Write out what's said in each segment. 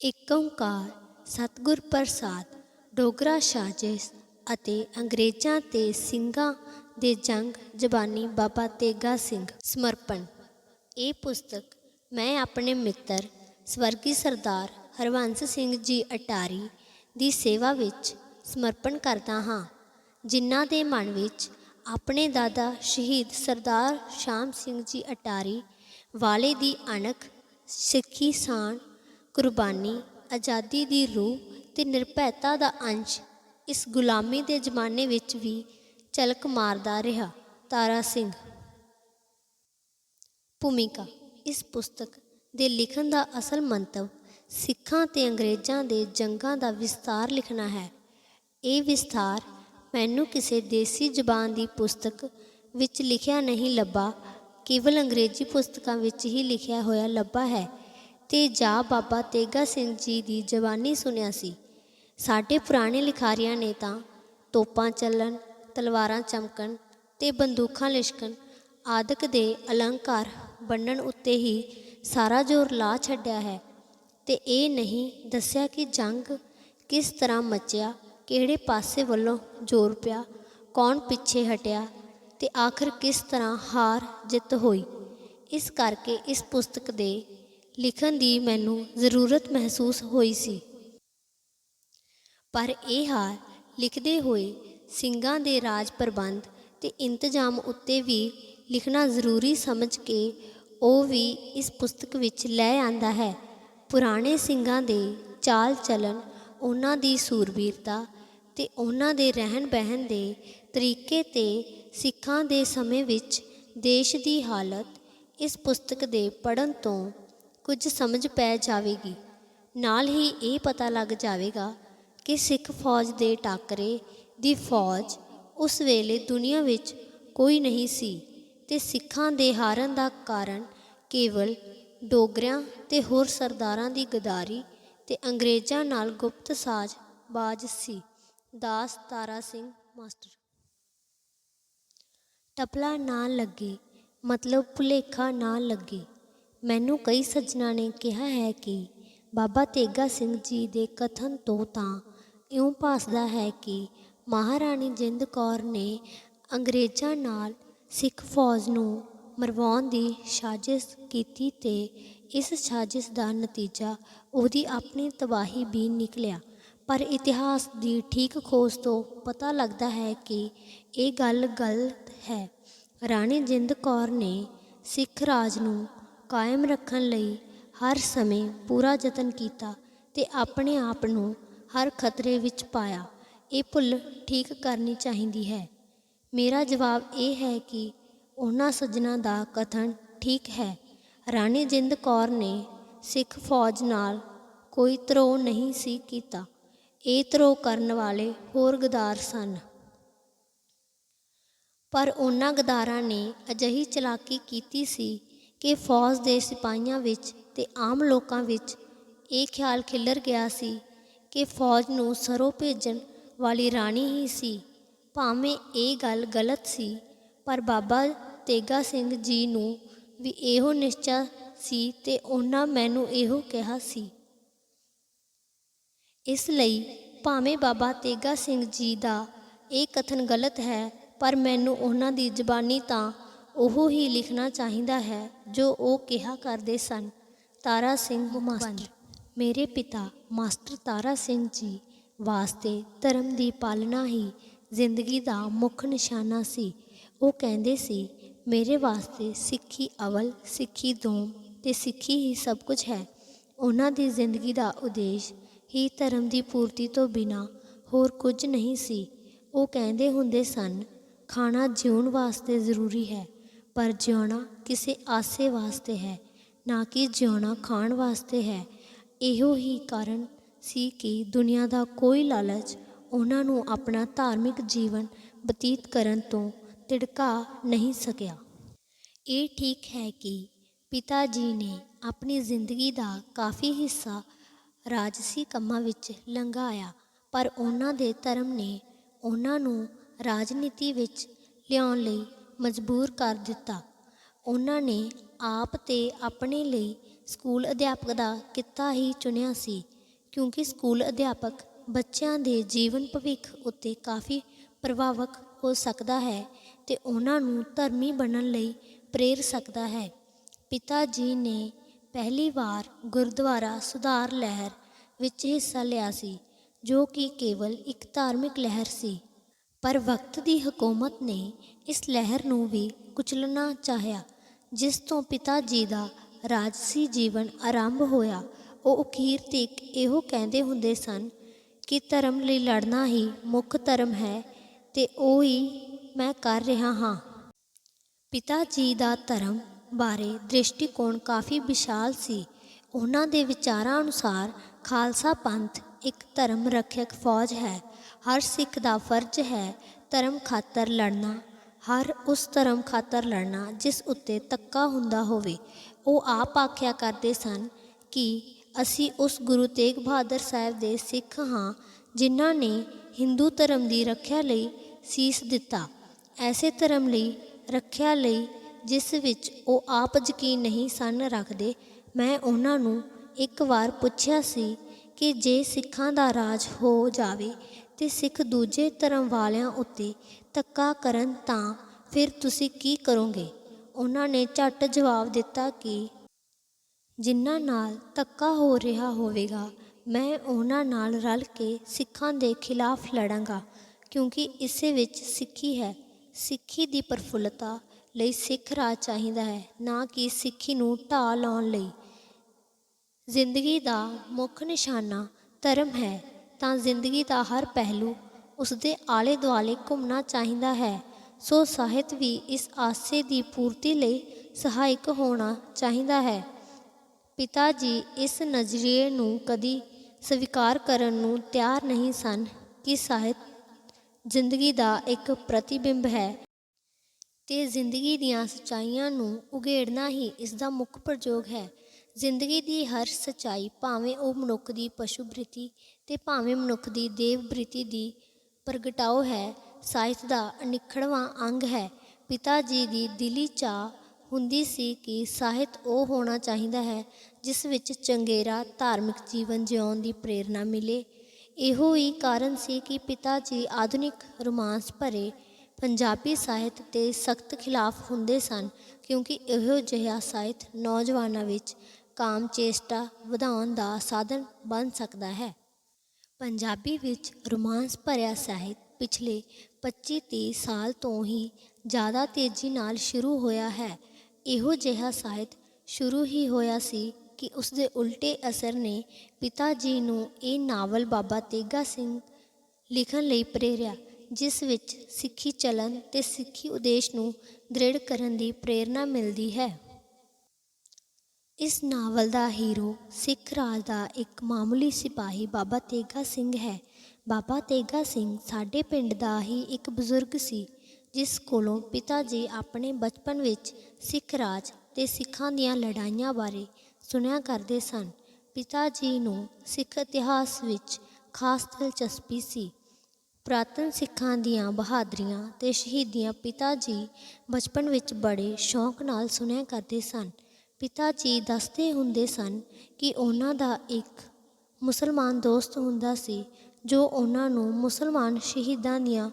ਇੱਕ ਓੰਕਾਰ ਸਤਿਗੁਰ ਪ੍ਰਸਾਦ ਡੋਗਰਾ ਸਾਜ਼ਿਸ਼ ਅਤੇ ਅੰਗਰੇਜ਼ਾਂ ਤੇ ਸਿੰਘਾਂ ਦੇ ਜੰਗ ਜ਼ਬਾਨੀ ਬਾਬਾ ਤੇਗਾ ਸਿੰਘ ਸਮਰਪਣ। ਇਹ ਪੁਸਤਕ ਮੈਂ ਆਪਣੇ ਮਿੱਤਰ ਸਵਰਗੀ ਸਰਦਾਰ ਹਰਵੰਸ ਸਿੰਘ ਜੀ ਅਟਾਰੀ ਦੀ ਸੇਵਾ ਵਿੱਚ ਸਮਰਪਣ ਕਰਦਾ ਹਾਂ, ਜਿਨ੍ਹਾਂ ਦੇ ਮਨ ਵਿੱਚ ਆਪਣੇ ਦਾਦਾ ਸ਼ਹੀਦ ਸਰਦਾਰ ਸ਼ਾਮ ਸਿੰਘ ਜੀ ਅਟਾਰੀ ਵਾਲੇ ਦੀ ਅਣਖ ਸਿੱਖੀ ਸਾਨ ਕੁਰਬਾਨੀ, ਆਜ਼ਾਦੀ ਦੀ ਰੂਹ ਤੇ ਨਿਰਭੈਤਾ ਦਾ ਅੰਸ਼ ਇਸ ਗੁਲਾਮੀ ਦੇ ਜ਼ਮਾਨੇ ਵਿੱਚ ਵੀ ਝਲਕ ਮਾਰਦਾ ਰਿਹਾ। ਤਾਰਾ ਸਿੰਘ। ਭੂਮਿਕਾ। ਇਸ ਪੁਸਤਕ ਦੇ ਲਿਖਣ ਦਾ ਅਸਲ ਮੰਤਵ ਸਿੱਖਾਂ ਤੇ ਅੰਗਰੇਜ਼ਾਂ ਦੇ ਜੰਗਾਂ ਦਾ ਵਿਸਤਾਰ ਲਿਖਣਾ ਹੈ। ਇਹ ਵਿਸਤਾਰ ਮੈਨੂੰ ਕਿਸੇ ਦੇਸੀ ਜ਼ਬਾਨ ਦੀ ਪੁਸਤਕ ਵਿੱਚ ਲਿਖਿਆ ਨਹੀਂ ਲੱਭਾ, ਕੇਵਲ ਅੰਗਰੇਜ਼ੀ ਪੁਸਤਕਾਂ ਵਿੱਚ ਹੀ ਲਿਖਿਆ ਹੋਇਆ ਲੱਭਾ ਹੈ। ਤੇ ਜਾ ਬਾਬਾ ਤੇਗਾ ਸਿੰਘ ਜੀ ਦੀ ਜ਼ਬਾਨੀ ਸੁਣਿਆ ਸੀ। ਸਾਡੇ ਪੁਰਾਣੇ ਲਿਖਾਰੀਆਂ ਨੇ ਤਾਂ ਤੋਪਾਂ ਚੱਲਣ, ਤਲਵਾਰਾਂ ਚਮਕਣ ਤੇ ਬੰਦੂਕਾਂ ਲਿਸ਼ਕਣ, ਆਦਿਕ ਦੇ ਅਲੰਕਾਰ ਬੰਨਣ ਉੱਤੇ ਹੀ ਸਾਰਾ ਜ਼ੋਰ ਲਾ ਛੱਡਿਆ ਹੈ। ਤੇ ਇਹ ਨਹੀਂ ਦੱਸਿਆ ਕਿ ਜੰਗ ਕਿਸ ਤਰ੍ਹਾਂ ਮਚਿਆ, ਕਿਹੜੇ ਪਾਸੇ ਵੱਲੋਂ ਜ਼ੋਰ ਪਿਆ, ਕੌਣ ਪਿੱਛੇ ਹਟਿਆ ਤੇ ਆਖਰ ਕਿਸ ਤਰ੍ਹਾਂ ਹਾਰ ਜਿੱਤ ਹੋਈ। ਇਸ ਕਰਕੇ ਇਸ ਪੁਸਤਕ ਦੇ ਲਿਖਣ ਦੀ ਮੈਨੂੰ ਜ਼ਰੂਰਤ ਮਹਿਸੂਸ ਹੋਈ ਸੀ। ਪਰ ਇਹ ਹਾਰ ਲਿਖਦੇ ਹੋਏ ਸਿੰਘਾਂ ਦੇ ਰਾਜ ਪ੍ਰਬੰਧ ਤੇ ਇੰਤਜ਼ਾਮ ਉੱਤੇ ਵੀ ਲਿਖਣਾ ਜ਼ਰੂਰੀ ਸਮਝ ਕੇ ਉਹ ਵੀ ਇਸ ਪੁਸਤਕ ਵਿੱਚ ਲੈ ਆਂਦਾ ਹੈ। ਪੁਰਾਣੇ ਸਿੰਘਾਂ ਦੇ ਚਾਲ ਚਲਨ ਉਹਨਾਂ ਦੀ ਸੂਰਬੀਰਤਾ ਤੇ ਉਹਨਾਂ ਦੇ ਰਹਿਣ ਬਹਿਣ ਦੇ ਤਰੀਕੇ ਤੇ ਸਿੱਖਾਂ ਦੇ ਸਮੇਂ ਵਿੱਚ ਦੇਸ਼ ਦੀ ਹਾਲਤ ਇਸ ਪੁਸਤਕ ਦੇ ਪੜਨ ਤੋਂ ਕੁਝ ਸਮਝ ਪੈ ਜਾਵੇਗੀ। ਨਾਲ ਹੀ ਇਹ ਪਤਾ ਲੱਗ ਜਾਵੇਗਾ ਕਿ ਸਿੱਖ ਫੌਜ ਦੇ ਟਾਕਰੇ ਦੀ ਫੌਜ ਉਸ ਵੇਲੇ ਦੁਨੀਆ ਵਿੱਚ ਕੋਈ ਨਹੀਂ ਸੀ ਤੇ ਸਿੱਖਾਂ ਦੇ ਹਾਰਨ ਦਾ ਕਾਰਨ ਕੇਵਲ ਡੋਗਰਿਆਂ ਤੇ ਹੋਰ ਸਰਦਾਰਾਂ ਦੀ ਗਦਾਰੀ ਤੇ ਅੰਗਰੇਜ਼ਾਂ ਨਾਲ ਗੁਪਤ ਸਾਜ਼ ਬਾਜ਼ ਸੀ। ਦਾਸ ਤਾਰਾ ਸਿੰਘ, ਮਾਸਟਰ। ਟਪਲਾ ਨਾ ਲੱਗੇ, ਮਤਲਬ ਭੁਲੇਖਾ ਨਾ ਲੱਗੇ। ਮੈਨੂੰ ਕਈ ਸੱਜਣਾ ਨੇ ਕਿਹਾ ਹੈ ਕਿ ਬਾਬਾ ਤੇਗਾ ਸਿੰਘ ਜੀ ਦੇ ਕਥਨ ਤੋਂ ਤਾਂ ਇਉਂ ਭਾਸਦਾ ਹੈ ਕਿ ਮਹਾਰਾਣੀ ਜਿੰਦ ਕੌਰ ਨੇ ਅੰਗਰੇਜ਼ਾਂ ਨਾਲ ਸਿੱਖ ਫੌਜ ਨੂੰ ਮਰਵਾਉਣ ਦੀ ਸਾਜ਼ਿਸ਼ ਕੀਤੀ ਤੇ ਇਸ ਸਾਜ਼ਿਸ਼ ਦਾ ਨਤੀਜਾ ਉਹਦੀ ਆਪਣੀ ਤਬਾਹੀ ਵੀ ਨਿਕਲਿਆ। ਪਰ ਇਤਿਹਾਸ ਦੀ ਠੀਕ ਖੋਜ ਤੋਂ ਪਤਾ ਲੱਗਦਾ ਹੈ ਕਿ ਇਹ ਗੱਲ ਗਲਤ ਹੈ। ਰਾਣੀ ਜਿੰਦ ਕੌਰ ਨੇ ਸਿੱਖ ਰਾਜ ਨੂੰ ਕਾਇਮ ਰੱਖਣ ਲਈ ਹਰ ਸਮੇਂ ਪੂਰਾ ਯਤਨ ਕੀਤਾ ਤੇ ਆਪਣੇ ਆਪ ਨੂੰ ਹਰ ਖਤਰੇ ਵਿੱਚ ਪਾਇਆ। ਇਹ ਭੁੱਲ ਠੀਕ ਕਰਨੀ ਚਾਹੀਦੀ ਹੈ। ਮੇਰਾ ਜਵਾਬ ਇਹ ਹੈ ਕਿ ਉਹਨਾਂ ਸੱਜਣਾ ਦਾ ਕਥਨ ਠੀਕ ਹੈ। ਰਾਣੀ ਜਿੰਦ ਕੌਰ ਨੇ ਸਿੱਖ ਫੌਜ ਨਾਲ ਕੋਈ ਤਰੋ ਨਹੀਂ ਸੀ ਕੀਤਾ। ਇਹ ਤਰੋ ਕਰਨ ਵਾਲੇ ਹੋਰ ਗਦਾਰ ਸਨ। ਪਰ ਉਹਨਾਂ ਗਦਾਰਾਂ ਨੇ ਅਜਿਹੀ ਚਲਾਕੀ ਕੀਤੀ ਸੀ ਕਿ ਫੌਜ ਦੇ ਸਿਪਾਹੀਆਂ ਵਿੱਚ ਤੇ ਆਮ ਲੋਕਾਂ ਵਿੱਚ ਇਹ ਖਿਆਲ ਖਿਲਰ ਗਿਆ ਸੀ ਕਿ ਫੌਜ ਨੂੰ ਸਰੋਂ ਭੇਜਣ ਵਾਲੀ ਰਾਣੀ ਹੀ ਸੀ। ਭਾਵੇਂ ਇਹ ਗੱਲ ਗਲਤ ਸੀ, ਪਰ ਬਾਬਾ ਤੇਗਾ ਸਿੰਘ ਜੀ ਨੂੰ ਵੀ ਇਹੋ ਨਿਸ਼ਚਾ ਸੀ ਤੇ ਉਹਨਾਂ ਮੈਨੂੰ ਇਹੋ ਕਿਹਾ ਸੀ। ਇਸ ਲਈ ਭਾਵੇਂ ਬਾਬਾ ਤੇਗਾ ਸਿੰਘ ਜੀ ਦਾ ਇਹ ਕਥਨ ਗਲਤ ਹੈ, ਪਰ ਮੈਨੂੰ ਉਹਨਾਂ ਦੀ ਜ਼ਬਾਨੀ ਤਾਂ ਉਹ ਹੀ ਲਿਖਣਾ ਚਾਹੀਦਾ ਹੈ ਜੋ ਉਹ ਕਿਹਾ ਕਰਦੇ ਸਨ। ਤਾਰਾ ਸਿੰਘ ਮਾਸਟਰ। ਮੇਰੇ ਪਿਤਾ ਮਾਸਟਰ ਤਾਰਾ ਸਿੰਘ ਜੀ ਵਾਸਤੇ ਧਰਮ ਦੀ ਪਾਲਣਾ ਹੀ ਜ਼ਿੰਦਗੀ ਦਾ ਮੁੱਖ ਨਿਸ਼ਾਨਾ ਸੀ। ਉਹ ਕਹਿੰਦੇ ਸੀ, ਮੇਰੇ ਵਾਸਤੇ ਸਿੱਖੀ ਅਵਲ, ਸਿੱਖੀ ਦੋਮ ਤੇ ਸਿੱਖੀ ਹੀ ਸਭ ਕੁਝ ਹੈ। ਉਹਨਾਂ ਦੀ ਜ਼ਿੰਦਗੀ ਦਾ ਉਦੇਸ਼ ਹੀ ਧਰਮ ਦੀ ਪੂਰਤੀ ਤੋਂ ਬਿਨਾ ਹੋਰ ਕੁਝ ਨਹੀਂ ਸੀ। ਉਹ ਕਹਿੰਦੇ ਹੁੰਦੇ ਸਨ, ਖਾਣਾ ਜਿਉਣ ਵਾਸਤੇ ਜ਼ਰੂਰੀ ਹੈ। ਪਰ ਜਿਉਣਾ ਕਿਸੇ ਆਸੇ ਵਾਸਤੇ ਹੈ, ਨਾ ਕਿ ਜਿਉਣਾ ਖਾਣ ਵਾਸਤੇ ਹੈ। ਇਹੋ ਹੀ ਕਾਰਨ ਸੀ ਕਿ ਦੁਨੀਆ ਦਾ ਕੋਈ ਲਾਲਚ ਉਹਨਾਂ ਨੂੰ ਆਪਣਾ ਧਾਰਮਿਕ ਜੀਵਨ ਬਤੀਤ ਕਰਨ ਤੋਂ ਤਿੜਕਾ ਨਹੀਂ ਸਕਿਆ। ਇਹ ਠੀਕ ਹੈ ਕਿ ਪਿਤਾ ਜੀ ਨੇ ਆਪਣੀ ਜ਼ਿੰਦਗੀ ਦਾ ਕਾਫੀ ਹਿੱਸਾ ਰਾਜਸੀ ਕੰਮਾਂ ਵਿੱਚ ਲੰਘਾਇਆ, ਪਰ ਉਹਨਾਂ ਦੇ ਧਰਮ ਨੇ ਉਹਨਾਂ ਨੂੰ ਰਾਜਨੀਤੀ ਵਿੱਚ ਲਿਆਉਣ ਲਈ ਮਜਬੂਰ ਕਰ ਦਿੱਤਾ। ਉਹਨਾਂ ਨੇ ਆਪ ਤੇ ਆਪਣੇ ਲਈ ਸਕੂਲ ਅਧਿਆਪਕ ਦਾ ਕਿੱਤਾ ਹੀ ਚੁਣਿਆ ਸੀ, ਕਿਉਂਕਿ ਸਕੂਲ ਅਧਿਆਪਕ ਬੱਚਿਆਂ ਦੇ ਜੀਵਨ ਭਵਿੱਖ ਉੱਤੇ ਕਾਫੀ ਪ੍ਰਭਾਵਕ ਹੋ ਸਕਦਾ ਹੈ ਤੇ ਉਹਨਾਂ ਨੂੰ ਧਰਮੀ ਬਣਨ ਲਈ ਪ੍ਰੇਰ ਸਕਦਾ ਹੈ। ਪਿਤਾ ਜੀ ਨੇ ਪਹਿਲੀ ਵਾਰ ਗੁਰਦੁਆਰਾ ਸੁਧਾਰ ਲਹਿਰ ਵਿੱਚ ਹਿੱਸਾ ਲਿਆ ਸੀ, ਜੋ ਕਿ ਕੇਵਲ ਇੱਕ ਧਾਰਮਿਕ ਲਹਿਰ ਸੀ। ਪਰ ਵਕਤ ਦੀ ਹਕੂਮਤ ਨੇ ਇਸ ਲਹਿਰ ਨੂੰ ਵੀ ਕੁਚਲਣਾ ਚਾਹਿਆ, ਜਿਸ ਤੋਂ ਪਿਤਾ ਜੀ ਦਾ ਰਾਜਸੀ ਜੀਵਨ ਆਰੰਭ ਹੋਇਆ। ਉਹ ਅਖੀਰ ਤੱਕ ਇਹੋ ਕਹਿੰਦੇ ਹੁੰਦੇ ਸਨ ਕਿ ਧਰਮ ਲਈ ਲੜਨਾ ਹੀ ਮੁੱਖ ਧਰਮ ਹੈ ਤੇ ਉਹ ਹੀ ਮੈਂ ਕਰ ਰਿਹਾ ਹਾਂ। ਪਿਤਾ ਜੀ ਦਾ ਧਰਮ ਬਾਰੇ ਦ੍ਰਿਸ਼ਟੀਕੋਣ ਕਾਫੀ ਵਿਸ਼ਾਲ ਸੀ। ਉਹਨਾਂ ਦੇ ਵਿਚਾਰਾਂ ਅਨੁਸਾਰ ਖਾਲਸਾ ਪੰਥ ਇੱਕ ਧਰਮ ਰੱਖਿਅਕ ਫੌਜ ਹੈ। ਹਰ ਸਿੱਖ ਦਾ ਫਰਜ਼ ਹੈ ਧਰਮ ਖਾਤਰ ਲੜਨਾ। ਹਰ ਉਸ ਧਰਮ ਖਾਤਰ ਲੜਨਾ ਜਿਸ ਉੱਤੇ ਤੱਕਾ ਹੁੰਦਾ ਹੋਵੇ। ਉਹ ਆਪ ਆਖਿਆ ਕਰਦੇ ਸਨ ਕਿ ਅਸੀਂ ਉਸ ਗੁਰੂ ਤੇਗ ਬਹਾਦਰ ਸਾਹਿਬ ਦੇ ਸਿੱਖ ਹਾਂ ਜਿਨ੍ਹਾਂ ਨੇ ਹਿੰਦੂ ਧਰਮ ਦੀ ਰੱਖਿਆ ਲਈ ਸੀਸ ਦਿੱਤਾ। ਐਸੇ ਧਰਮ ਲਈ ਰੱਖਿਆ ਲਈ ਜਿਸ ਵਿੱਚ ਉਹ ਆਪ ਯਕੀਨ ਨਹੀਂ ਸਨ ਰੱਖਦੇ, ਮੈਂ ਉਹਨਾਂ ਨੂੰ ਇੱਕ ਵਾਰ ਪੁੱਛਿਆ ਸੀ ਕਿ ਜੇ ਸਿੱਖਾਂ ਦਾ ਰਾਜ ਹੋ ਜਾਵੇ ਤੇ ਸਿੱਖ ਦੂਜੇ ਧਰਮ ਵਾਲਿਆਂ ਉੱਤੇ ਧੱਕਾ ਕਰਨ ਤਾਂ ਫਿਰ ਤੁਸੀਂ ਕੀ ਕਰੋਗੇ? ਉਹਨਾਂ ਨੇ ਝੱਟ ਜਵਾਬ ਦਿੱਤਾ ਕਿ ਜਿਨ੍ਹਾਂ ਨਾਲ ਧੱਕਾ ਹੋ ਰਿਹਾ ਹੋਵੇਗਾ, ਮੈਂ ਉਹਨਾਂ ਨਾਲ ਰਲ ਕੇ ਸਿੱਖਾਂ ਦੇ ਖਿਲਾਫ ਲੜਾਂਗਾ, ਕਿਉਂਕਿ ਇਸੇ ਵਿੱਚ ਸਿੱਖੀ ਹੈ। ਸਿੱਖੀ ਦੀ ਪ੍ਰਫੁੱਲਤਾ ਲਈ ਸਿੱਖ ਰਾਜ ਚਾਹੀਦਾ ਹੈ, ਨਾ ਕਿ ਸਿੱਖੀ ਨੂੰ ਢਾਹ ਲਾਉਣ ਲਈ। ਜ਼ਿੰਦਗੀ ਦਾ ਮੁੱਖ ਨਿਸ਼ਾਨਾ ਧਰਮ ਹੈ, ਤਾਂ ਜ਼ਿੰਦਗੀ ਦਾ ਹਰ ਪਹਿਲੂ ਉਸ ਦੇ ਆਲੇ ਦੁਆਲੇ ਘੁੰਮਣਾ ਚਾਹੀਦਾ ਹੈ। ਸੋ ਸਾਹਿਤ ਵੀ ਇਸ ਆਸੇ ਦੀ ਪੂਰਤੀ ਲਈ ਸਹਾਇਕ ਹੋਣਾ ਚਾਹੀਦਾ ਹੈ। ਪਿਤਾ ਜੀ ਇਸ ਨਜ਼ਰੀਏ ਨੂੰ ਕਦੀ ਸਵੀਕਾਰ ਕਰਨ ਨੂੰ ਤਿਆਰ ਨਹੀਂ ਸਨ ਕਿ ਸਾਹਿਤ ਜ਼ਿੰਦਗੀ ਦਾ ਇੱਕ ਪ੍ਰਤੀਬਿੰਬ ਹੈ। ਤੇ ਜ਼ਿੰਦਗੀ ਦੀਆਂ ਸਚਾਈਆਂ ਨੂੰ ਉਘੇੜਨਾ ਹੀ ਇਸ ਦਾ ਮੁੱਖ ਪ੍ਰਯੋਗ ਹੈ। ਜ਼ਿੰਦਗੀ ਦੀ ਹਰ ਸਚਾਈ ਭਾਵੇਂ ਉਹ ਮਨੁੱਖ ਦੀ ਪਸ਼ੂ ਬ੍ਰਿਤੀ ਤੇ ਭਾਵੇਂ ਮਨੁੱਖ ਦੀ ਦੇਵ ਬ੍ਰਿਤੀ ਦੀ ਪ੍ਰਗਟਾਓ ਹੈ, ਸਾਹਿਤ ਦਾ ਅਨਿਖੜਵਾਂ ਅੰਗ ਹੈ। ਪਿਤਾ ਜੀ ਦੀ ਦਿਲੀ ਚਾਹ ਹੁੰਦੀ ਸੀ ਕਿ ਸਾਹਿਤ ਉਹ ਹੋਣਾ ਚਾਹੀਦਾ ਹੈ, ਜਿਸ ਵਿੱਚ ਚੰਗੇਰਾ ਧਾਰਮਿਕ ਜੀਵਨ ਜਿਉਣ ਦੀ ਪ੍ਰੇਰਣਾ ਮਿਲੇ। ਇਹੋ ਹੀ ਕਾਰਨ ਸੀ ਕਿ ਪਿਤਾ ਜੀ ਆਧੁਨਿਕ ਰੋਮਾਂਸ ਭਰੇ ਪੰਜਾਬੀ ਸਾਹਿਤ ਤੇ ਸਖਤ ਖਿਲਾਫ ਹੁੰਦੇ ਸਨ, ਕਿਉਂਕਿ ਇਹੋ ਜਿਹਾ ਸਾਹਿਤ ਨੌਜਵਾਨਾਂ ਵਿੱਚ ਕਾਮ ਚੇਸ਼ਟਾ ਵਧਾਉਣ ਦਾ ਸਾਧਨ ਬਣ ਸਕਦਾ ਹੈ। ਪੰਜਾਬੀ ਵਿੱਚ ਰੋਮਾਂਸ ਭਰਿਆ ਸਾਹਿਤ ਪਿਛਲੇ 25-30 ਸਾਲ ਤੋਂ ਹੀ ਜ਼ਿਆਦਾ ਤੇਜ਼ੀ ਨਾਲ ਸ਼ੁਰੂ ਹੋਇਆ ਹੈ। ਇਹੋ ਜਿਹਾ ਸਾਹਿਤ ਸ਼ੁਰੂ ਹੀ ਹੋਇਆ ਸੀ ਕਿ ਉਸ ਦੇ ਉਲਟੇ ਅਸਰ ਨੇ ਪਿਤਾ ਜੀ ਨੂੰ ਇਹ ਨਾਵਲ ਬਾਬਾ ਤੇਗਾ ਸਿੰਘ ਲਿਖਣ ਲਈ ਪ੍ਰੇਰਿਆ, ਜਿਸ ਵਿੱਚ ਸਿੱਖੀ ਚਲਨ ਤੇ ਸਿੱਖੀ ਉਦੇਸ਼ ਨੂੰ ਦ੍ਰਿੜ ਕਰਨ ਦੀ ਪ੍ਰੇਰਣਾ ਮਿਲਦੀ ਹੈ। ਇਸ ਨਾਵਲ ਦਾ ਹੀਰੋ ਸਿੱਖ ਰਾਜ ਦਾ ਇੱਕ ਮਾਮੂਲੀ ਸਿਪਾਹੀ ਬਾਬਾ ਤੇਗਾ ਸਿੰਘ ਹੈ। ਬਾਬਾ ਤੇਗਾ ਸਿੰਘ ਸਾਡੇ ਪਿੰਡ ਦਾ ਹੀ ਇੱਕ ਬਜ਼ੁਰਗ ਸੀ, ਜਿਸ ਕੋਲੋਂ ਪਿਤਾ ਜੀ ਆਪਣੇ ਬਚਪਨ ਵਿੱਚ ਸਿੱਖ ਰਾਜ ਤੇ ਸਿੱਖਾਂ ਦੀਆਂ ਲੜਾਈਆਂ ਬਾਰੇ ਸੁਣਿਆ ਕਰਦੇ ਸਨ। ਪਿਤਾ ਜੀ ਨੂੰ ਸਿੱਖ ਇਤਿਹਾਸ ਵਿੱਚ ਖਾਸ ਦਿਲਚਸਪੀ ਸੀ। ਪ੍ਰਾਤਨ ਸਿੱਖਾਂ ਦੀਆਂ ਬਹਾਦਰੀਆਂ ਤੇ ਸ਼ਹੀਦੀਆਂ ਪਿਤਾ ਜੀ ਬਚਪਨ ਵਿੱਚ ਬੜੇ ਸ਼ੌਂਕ ਨਾਲ ਸੁਣਿਆ ਕਰਦੇ ਸਨ। ਪਿਤਾ ਜੀ ਦੱਸਦੇ ਹੁੰਦੇ ਸਨ ਕਿ ਉਹਨਾਂ ਦਾ ਇੱਕ ਮੁਸਲਮਾਨ ਦੋਸਤ ਹੁੰਦਾ ਸੀ, ਜੋ ਉਹਨਾਂ ਨੂੰ ਮੁਸਲਮਾਨ ਸ਼ਹੀਦਾਂ ਦੀਆਂ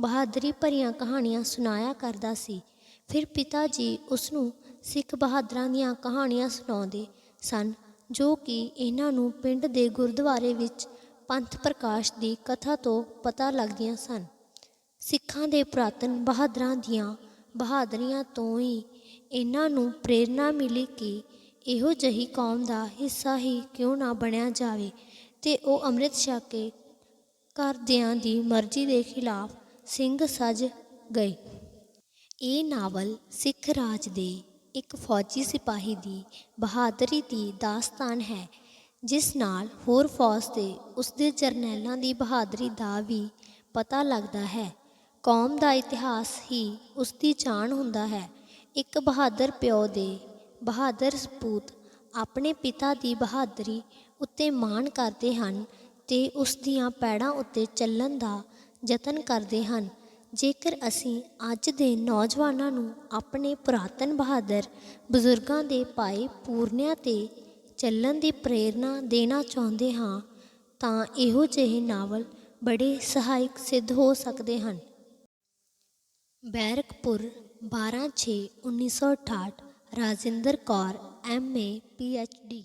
ਬਹਾਦਰੀ ਭਰੀਆਂ ਕਹਾਣੀਆਂ ਸੁਣਾਇਆ ਕਰਦਾ ਸੀ। ਫਿਰ ਪਿਤਾ ਜੀ ਉਸ ਨੂੰ ਸਿੱਖ ਬਹਾਦਰਾਂ ਦੀਆਂ ਕਹਾਣੀਆਂ ਸੁਣਾਉਂਦੇ ਸਨ, ਜੋ ਕਿ ਇਹਨਾਂ ਨੂੰ ਪਿੰਡ ਦੇ ਗੁਰਦੁਆਰੇ ਵਿੱਚ ਪੰਥ ਪ੍ਰਕਾਸ਼ ਦੀ ਕਥਾ ਤੋਂ ਪਤਾ ਲੱਗਦੀਆਂ ਸਨ। ਸਿੱਖਾਂ ਦੇ ਪੁਰਾਤਨ ਬਹਾਦਰਾਂ ਦੀਆਂ ਬਹਾਦਰੀਆਂ ਤੋਂ ਹੀ ਇਹਨਾਂ ਨੂੰ ਪ੍ਰੇਰਣਾ ਮਿਲੀ ਕਿ ਇਹੋ ਜਿਹੀ ਕੌਮ ਦਾ ਹਿੱਸਾ ਹੀ ਕਿਉਂ ਨਾ ਬਣਿਆ ਜਾਵੇ ਤੇ ਉਹ ਅੰਮ੍ਰਿਤ ਛਕ ਕੇ ਘਰਦਿਆਂ ਦੀ ਮਰਜ਼ੀ ਦੇ ਖਿਲਾਫ ਸਿੰਘ ਸੱਜ ਗਏ। ਇਹ ਨਾਵਲ ਸਿੱਖ ਰਾਜ ਦੇ ਇੱਕ ਫੌਜੀ ਸਿਪਾਹੀ ਦੀ ਬਹਾਦਰੀ ਦੀ ਦਾਸਤਾਨ ਹੈ, ਜਿਸ ਨਾਲ ਹੋਰ ਫੌਜ ਤੇ ਉਸਦੇ ਜਰਨੈਲਾਂ ਦੀ ਬਹਾਦਰੀ ਦਾ ਵੀ ਪਤਾ ਲੱਗਦਾ ਹੈ। ਕੌਮ ਦਾ ਇਤਿਹਾਸ ਹੀ ਉਸ ਦੀ ਜਾਣ ਹੁੰਦਾ ਹੈ। ਇੱਕ ਬਹਾਦਰ ਪਿਓ ਦੇ ਬਹਾਦਰ ਸਪੂਤ ਆਪਣੇ ਪਿਤਾ ਦੀ ਬਹਾਦਰੀ ਉੱਤੇ ਮਾਣ ਕਰਦੇ ਹਨ ਤੇ ਉਸ ਦੀਆਂ ਪੈੜਾਂ ਉੱਤੇ ਚੱਲਣ ਦਾ ਯਤਨ ਕਰਦੇ ਹਨ। ਜੇਕਰ ਅਸੀਂ ਅੱਜ ਦੇ ਨੌਜਵਾਨਾਂ ਨੂੰ ਆਪਣੇ ਪੁਰਾਤਨ ਬਹਾਦਰ ਬਜ਼ੁਰਗਾਂ ਦੇ ਪਾਏ ਪੂਰਨਿਆਂ ਤੇ ਚੱਲਣ ਦੀ ਪ੍ਰੇਰਣਾ ਦੇਣਾ ਚਾਹੁੰਦੇ ਹਾਂ, ਤਾਂ ਇਹੋ ਜਿਹੇ ਨਾਵਲ ਬੜੇ ਸਹਾਇਕ ਸਿੱਧ ਹੋ ਸਕਦੇ ਹਨ। Barrackpore 12/6/1968 Rajinder Kaur MA PhD